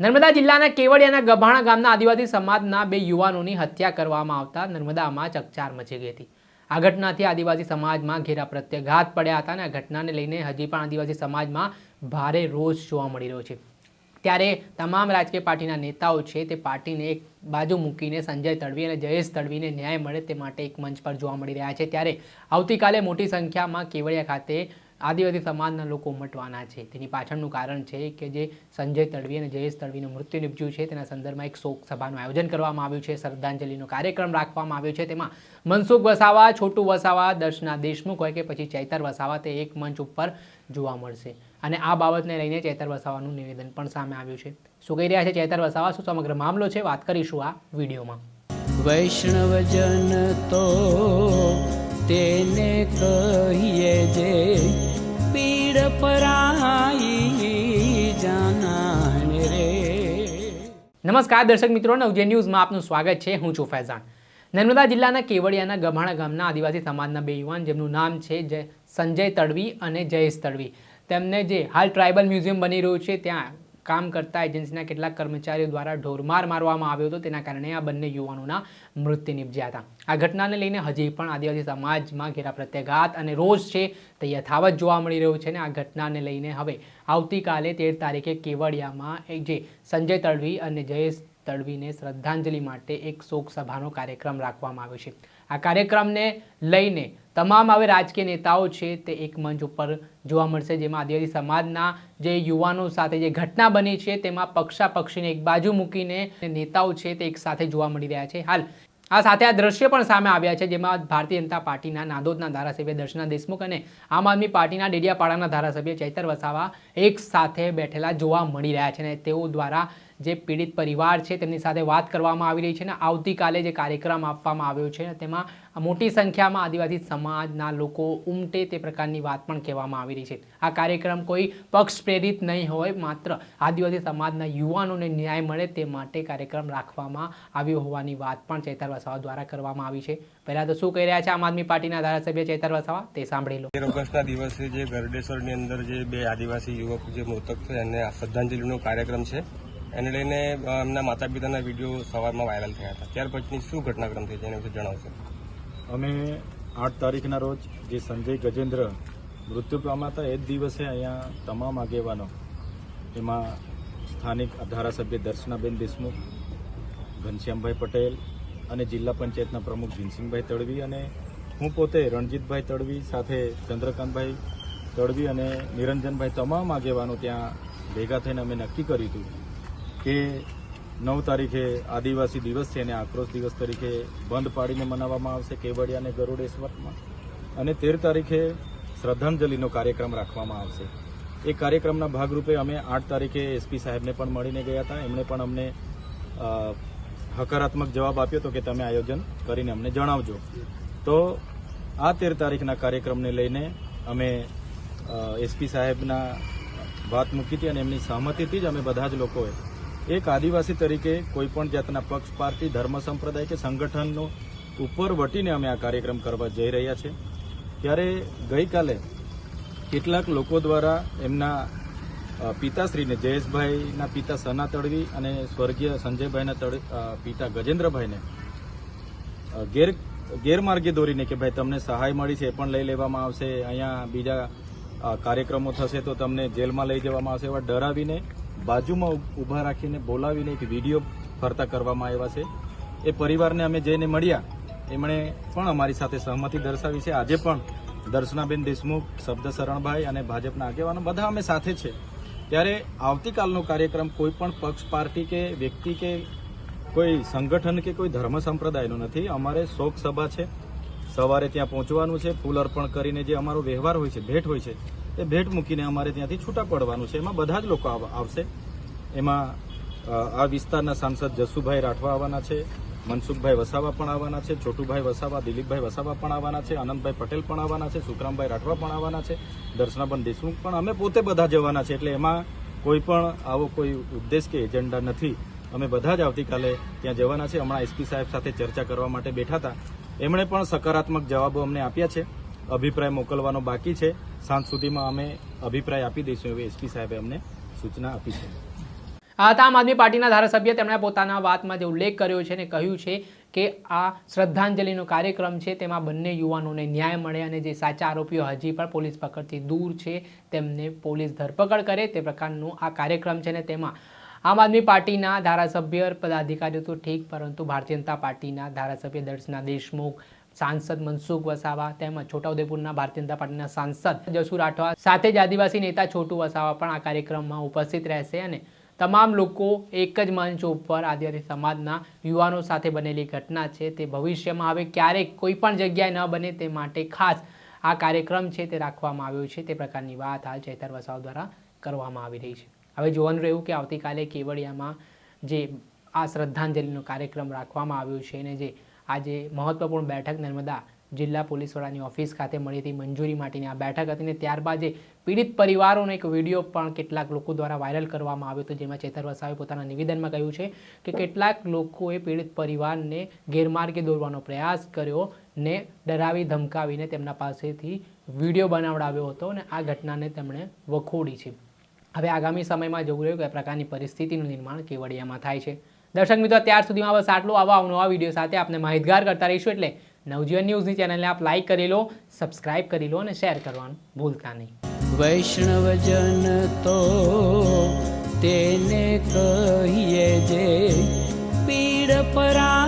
નર્મદા જિલ્લાના કેવડિયાના ગભાણા ગામના આદિવાસી સમાજના બે યુવાનોની હત્યા કરવામાં આવતા નર્મદામાં ચકચાર મચી ગઈ હતી. આ ઘટનાથી આદિવાસી સમાજમાં ઘેરા પ્રત્યાઘાત પડ્યા હતા અને આ ઘટનાને લઈને હજી પણ આદિવાસી સમાજમાં ભારે રોષ જોવા મળી રહ્યો છે. ત્યારે તમામ રાજકીય પાર્ટીના નેતાઓ છે તે પાર્ટીને એક બાજુ મૂકીને સંજય તડવી અને જયેશ તડવીને ન્યાય મળે તે માટે એક મંચ પર જોવા મળી રહ્યા છે. ત્યારે આવતીકાલે મોટી સંખ્યામાં કેવડિયા ખાતે આદિવાસી સમાજના લોકો ઉમટવાના છે. તેની પાછળનું કારણ છે કે જે સંજય તડવી અને જયેશ તડવીનું મૃત્યુ નિપજ્યું છે. તેના સંદર્ભમાં એક શોક સભાનું આયોજન કરવામાં આવ્યું છે. શ્રદ્ધાંજલિનો કાર્યક્રમ રાખવામાં આવ્યો છે. તેમાં મનસુખ વસાવા, છોટુ વસાવા, દર્શના દેશમુખ હોય કે પછી ચૈતર વસાવા તે એક મંચ ઉપર જોવા મળશે. અને આ બાબતને લઈને ચૈતર વસાવાનું નિવેદન પણ સામે આવ્યું છે. શું કહી રહ્યા છે ચૈતર વસાવા? શું સમગ્ર મામલો છે? વાત કરીશું આ વિડીયોમાં. વૈષ્ણવજન તો તેને કહીએ જે પીડ પરાઈ જાનાને રે. નમસ્કાર દર્શક મિત્રો, નવજે ન્યૂઝમાં આપનું સ્વાગત છે. હું છું ફૈઝાન. નર્મદા જિલ્લાના કેવડિયાના ગભાણા ગામના આદિવાસી સમાજના બે યુવાન, જેમનું નામ છે જય સંજય તડવી અને જયેશ તડવી. તેમને જે હાલ ટ્રાઇબલ મ્યુઝિયમ બની રહ્યું છે, ત્યાં કામ કરતા એજન્સીના કેટલાક કર્મચારીઓ દ્વારા ઢોરમાર મારવામાં આવ્યો હતો. તેના કારણે આ બંને યુવાનોના મૃત્યુ નિપજ્યા હતા. આ ઘટનાને લઈને હજી પણ આદિવાસી સમાજમાં ઘેરા પ્રત્યાઘાત અને રોષ છે. તે યથાવત જોવા મળી રહ્યું છે અને આ ઘટનાને લઈને. હવે આવતીકાલે તેર તારીખે કેવડિયામાં એક જે સંજય તડવી અને જયેશ તડવીને શ્રદ્ધાંજલિ માટે એક શોક સભાનો કાર્યક્રમ રાખવામાં આવ્યો છે. આ કાર્યક્રમને લઈને તમામ હવે રાજકીય નેતાઓ છે તે એક મંચ ઉપર જોવા મળશે, જેમાં આદિવાસી સમાજના જે યુવાનો સાથે જે ઘટના બની છે તેમાં પક્ષાપક્ષીને એક બાજુ મૂકીને નેતાઓ છે તે એક સાથે જોવા મળી રહ્યા છે. હાલ આ સાથે આ દ્રશ્ય પણ સામે આવ્યા છે, જેમાં ભારતીય જનતા પાર્ટીના નાદોદના ધારાસભ્ય દર્શના દેશમુખ અને આમ આદમી પાર્ટીના ડેડિયાપાડાના ધારાસભ્ય ચૈતર વસાવા એક સાથે બેઠેલા જોવા મળી રહ્યા છે અને તેઓ દ્વારા જે પીડિત પરિવાર છે તેમની સાથે વાત કરવામાં આવી રહી છે અને આવતીકાલે જે કાર્યક્રમ આપવામાં આવ્યો છે તેમાં મોટી સંખ્યામાં આદિવાસી સમાજના લોકો ઉમટે તે પ્રકારની વાત પણ કહેવામાં આવી રહી છે. આ કાર્યક્રમ કોઈ પક્ષ પ્રેરિત નહીં હોય, માત્ર આદિવાસી સમાજના યુવાનોને ન્યાય મળે તે માટે કાર્યક્રમ રાખવામાં આવ્યો હોવાની વાત પણ ચેતર વસાવા દ્વારા કરવામાં આવી છે. પહેલાં તો શું કહી રહ્યા છે આમ આદમી પાર્ટીના ધારાસભ્ય ચૈતર વસાવા? તે સાંભળી લો. ઓગસ્ટના દિવસે જે ગરડેશ્વરની અંદર જે બે આદિવાસી યુવક જે મૃતક થયા એને શ્રદ્ધાંજલિનો કાર્યક્રમ છે. એને લઈને એમના માતા પિતાના વીડિયો સવારમાં વાયરલ થયા હતા. ત્યાર પછીની શું ઘટનાક્રમ થઈ છે એના વિશે જણાવશો. અમે આઠ તારીખના રોજ જે સંજય ગજેન્દ્ર મૃત્યુ પામ્યા હતા, એ જ દિવસે અહીંયા તમામ આગેવાનો, એમાં સ્થાનિક ધારાસભ્ય દર્શનાબેન દેશમુખ, ઘનશ્યામભાઈ પટેલ અને જિલ્લા પંચાયતના પ્રમુખ ભીમસિંહભાઈ તડવી અને હું પોતે, રણજીતભાઈ તડવી સાથે ચંદ્રકાંતભાઈ તડવી અને નિરંજનભાઈ તમામ આગેવાનો ત્યાં ભેગા થઈને અમે નક્કી કર્યું હતું કે નવ તારીખે આદિવાસી દિવસ છે અને આક્રોશ દિવસ તરીકે બંધ પાડીને મનાવવામાં આવશે, કેવડિયા અને ગરુડેશ્વરમાં. અને તેર તારીખે શ્રદ્ધાંજલિનો કાર્યક્રમ રાખવામાં આવશે. એ કાર્યક્રમના ભાગરૂપે અમે આઠ તારીખે એસપી સાહેબને પણ મળીને ગયા હતા. એમણે પણ અમને હકારાત્મક જવાબ આપ્યો હતો કે તમે આયોજન કરીને અમને જણાવજો. તો આ તેર તારીખના કાર્યક્રમને લઈને અમે એસપી સાહેબના વાત મૂકી હતી અને એમની સહમતિથી જ અમે બધા જ લોકોએ એક આદિવાસી તરીકે કોઈ પણ જાતના પક્ષ, પાર્ટી, ધર્મ, સંપ્રદાય કે સંગઠનનો ઉપર વટીને અમે આ કાર્યક્રમ કરવા જઈ રહ્યા છે. ત્યારે ગઈકાલે કેટલાક લોકો દ્વારા એમના પિતાશ્રીને જયેશભાઈના પિતા સના તડવી અને સ્વર્ગીય સંજયભાઈના પિતા ગજેન્દ્રભાઈને ગેર, ગેરમાર્ગે દોરીને કે ભાઈ તમને સહાય મળી છે એ પણ લઈ લેવામાં આવશે, અહીંયા બીજા કાર્યક્રમો થશે તો તમને જેલમાં લઈ જવામાં આવશે એવા ડરાવીને બાજુમાં ઊભા રાખીને બોલાવીને એક વીડિયો ફરતા કરવામાં આવ્યા છે. એ પરિવારને અમે જઈને મળ્યા. એમણે પણ અમારી સાથે સહમતિ દર્શાવી છે. આજે પણ દર્શનાબેન દેશમુખ, શબ્દ શરણભાઈ અને ભાજપના આગેવાનો બધા અમે સાથે છે. ત્યારે આવતીકાલનો કાર્યક્રમ કોઈ પણ પક્ષ, પાર્ટી કે વ્યક્તિ કે કોઈ સંગઠન કે કોઈ ધર્મ સંપ્રદાયનો નથી. અમારે શોક સભા છે. સવારે ત્યાં પહોંચવાનું છે. ફૂલ અર્પણ કરીને જે અમારો વ્યવહાર હોય છે, ભેટ હોય છે એ ભેટ મૂકીને અમારે ત્યાંથી છૂટા પડવાનું છે. એમાં બધા જ લોકો આવશે. એમાં આ વિસ્તારના સાંસદ જસુભાઈ રાઠવા આવવાના છે, મનસુખભાઈ વસાવા પણ આવવાના છે, છોટુભાઈ વસાવા, દિલીપભાઈ વસાવા પણ આવવાના છે, આનંદભાઈ પટેલ પણ આવવાના છે, સુખરામભાઈ રાઠવા પણ આવવાના છે, દર્શનાબન દેશમુખ પણ અમે પોતે બધા જવાના છે. એટલે એમાં કોઈ પણ આવો કોઈ ઉદ્દેશ કે એજન્ડા નથી. અમે બધા જ આવતીકાલે ત્યાં જવાના છે. હમણાં એસપી સાહેબ સાથે ચર્ચા કરવા માટે બેઠા હતા. એમણે પણ સકારાત્મક જવાબો અમને આપ્યા છે. અભિપ્રાય મોકલવાનો બાકી છે. સાંજ સુધીમાં અમે અભિપ્રાય આપી દઈશું એવી એસપી સાહેબે અમને સૂચના આપી છે. આ આમ આદમી પાર્ટીના ધારાસભ્ય તેમણે પોતાના વાતમાં જે ઉલ્લેખ કર્યો છે અને કહ્યું છે કે આ શ્રદ્ધાંજલિનો કાર્યક્રમ છે, તેમાં બંને યુવાનોને ન્યાય મળે અને જે સાચા આરોપીઓ હજી પણ પોલીસ પકડથી દૂર છે, તેમને પોલીસ ધરપકડ કરે તે પ્રકારનું આ કાર્યક્રમ છે ને તેમાં આમ આદમી પાર્ટીના ધારાસભ્ય, પદાધિકારીઓ તો ઠીક, પરંતુ ભારતીય જનતા પાર્ટીના ધારાસભ્ય દર્શના દેશમુખ સાંસદ મનસુખ વસાવા તેમજ છોટાઉદેપુરના ભારતીય જનતા પાર્ટીના સાંસદ જસુ રાઠવા સાથે જ આદિવાસી નેતા છોટુ વસાવા પણ આ કાર્યક્રમમાં ઉપસ્થિત રહેશે અને તમામ લોકો એક જ મંચ ઉપર આદિવાસી સમાજના યુવાનો સાથે બનેલી ઘટના છે તે ભવિષ્યમાં હવે ક્યારેક કોઈ પણ જગ્યાએ ન બને તે માટે ખાસ આ કાર્યક્રમ છે તે રાખવામાં આવ્યો છે તે પ્રકારની વાત હાલ ચેતર વસાવ દ્વારા કરવામાં આવી રહી છે. હવે જોવાનું રહ્યું કે આવતીકાલે કેવડિયામાં જે આ શ્રદ્ધાંજલિનો કાર્યક્રમ રાખવામાં આવ્યો છે અને જે આજે મહત્વપૂર્ણ બેઠક નર્મદા જિલ્લા પોલીસ વડાની ઓફિસ ખાતે મળી હતી મંજૂરી માટેની આ બેઠક હતી ને ત્યારબાદ જે પીડિત પરિવારોનો એક વીડિયો પણ કેટલાક લોકો દ્વારા વાયરલ કરવામાં આવ્યો હતો, જેમાં ચેતર વસાવે પોતાના નિવેદનમાં કહ્યું છે કે કેટલાક લોકોએ પીડિત પરિવારને ગેરમાર્ગે દોરવાનો પ્રયાસ કર્યો ને ડરાવી ધમકાવીને તેમના પાસેથી વીડિયો બનાવડાવ્યો હતો અને આ ઘટનાને તેમણે વખોડી છે. હવે આગામી સમયમાં જોવું રહ્યું કે આ પ્રકારની પરિસ્થિતિનું નિર્માણ કેવડિયામાં થાય છે. દર્શક મિત્રો, ત્યાર સુધીમાં બસ આટલું. આવા નવા વીડિયો સાથે આપને માહિતગાર કરતા રહીશું એટલે નવજીવન ન્યૂઝની ચેનલને આપ લાઈક કરી લો સબસ્ક્રાઇબ કરી લો અને શેર કરવાનું ભૂલતા નહીં. વૈષ્ણવજન તો તેને કહીએ જે પીડ પરા